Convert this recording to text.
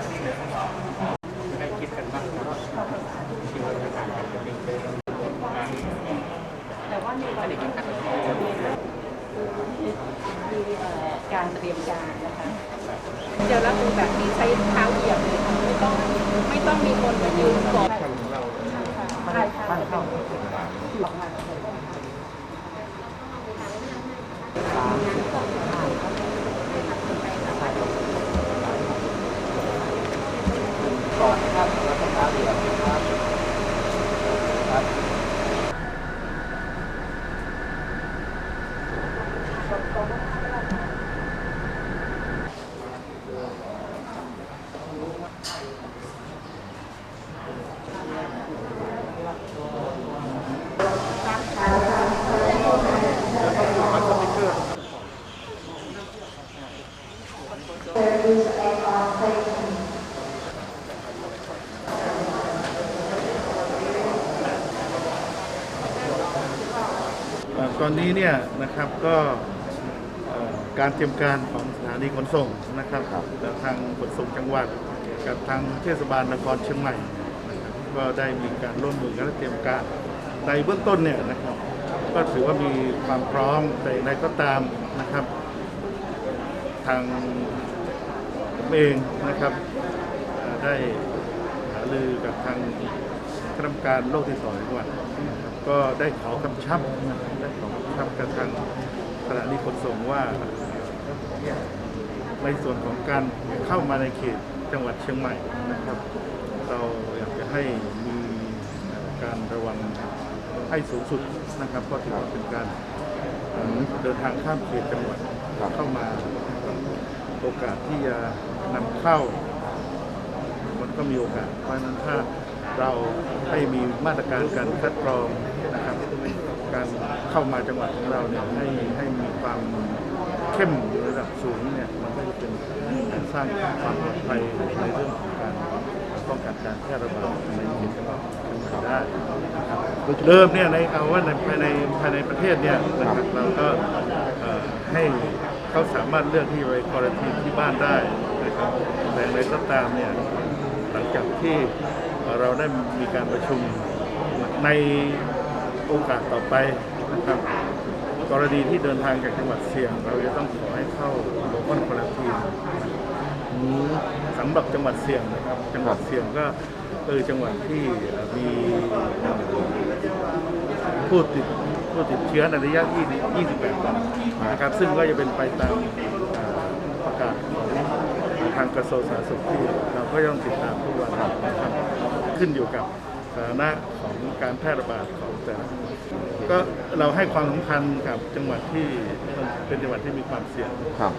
ได้คิดกันบ้างคิดว่าจะต่างกันจะเป็นแต่ว่าในวันนี้มีการเตรียมการนะคะเจอแล้วคือแบบนี้ใช้เท้าเหยียบเลยไม่ต้องไม่ต้องมีคนมายืนกอดใช่ค่ะใช่ค่ะ ก่อนนะครับแล้วก็น้ำเหลืองนะครับครับ เอ่อ ตอนนี้เนี่ยนะครับก็เอ่อการเตรียมการของสถานีขนส่งนะครับและทางขนส่งจังหวัด กับทางเทศบาลนครเชียงใหม่นะครับก็ได้มีการร่วมมือกันและเตรียมการในเบื้องต้นเนี่ยนะครับ ก็ถือว่ามีความพร้อมแต่อย่างไรก็ตามนะครับ ทางผมเองนะครับเอ่อได้หารือกับทางคณะกรรมการโรคติดต่อจังหวัดนะครับ ก็ได้ขอกำชับได้ขอกำชับกับทางสถานีขนส่งว่าในส่วนของการเข้ามาในเขตจังหวัดเชียงใหม่นะครับ เราอยากจะให้มีการระวังให้สูงสุดนะครับเพราะถือว่าเป็นการเอ่อเดินทางข้ามเขตจังหวัดเข้ามาโอกาสที่จะนำเข้า มันก็มีโอกาสเพราะฉะนั้นถ้า เราให้มีมาตรการการคัดกรองนะครับ การเข้ามาจังหวัดของเราเนี่ยให้ให้มีความเข้มระดับสูงเนี่ยมันก็จะเป็นการสร้างความปลอดภัยในเรื่องของการป้องกันการแพร่ระบาดในเขตจังหวัดเชียงใหม่ได้นะครับเริ่มเนี่ยในเอาว่าในภายในภายในประเทศเนี่ยนะครับเราก็ให้เขาสามารถเลือกที่ไปควอรันทีนที่บ้านได้นะครับแต่อย่างไรก็ตามเนี่ยหลังจากที่ เราได้มีการประชุมในโอกาสต่อไปนะครับ กรณีที่เดินทางจากจังหวัดเสี่ยง เราจะต้องขอให้เข้าโลคอลควอรันทีนสำหรับจังหวัดเสี่ยงนะครับ จังหวัดเสี่ยงก็คือจังหวัดที่มีผู้ติดผู้ติดเชื้อในระยะ20 28 วันนะครับ ซึ่งก็จะเป็นไปตามเอ่อประกาศของทางกระทรวงสาธารณสุขที่เราก็ต้องติดตามทุกวันนะครับขึ้นอยู่กับสถานะของการแพร่ระบาดของแต่ละก็เราให้ความสำคัญกับจังหวัดที่เป็นจังหวัดที่มีความเสี่ยง ครับ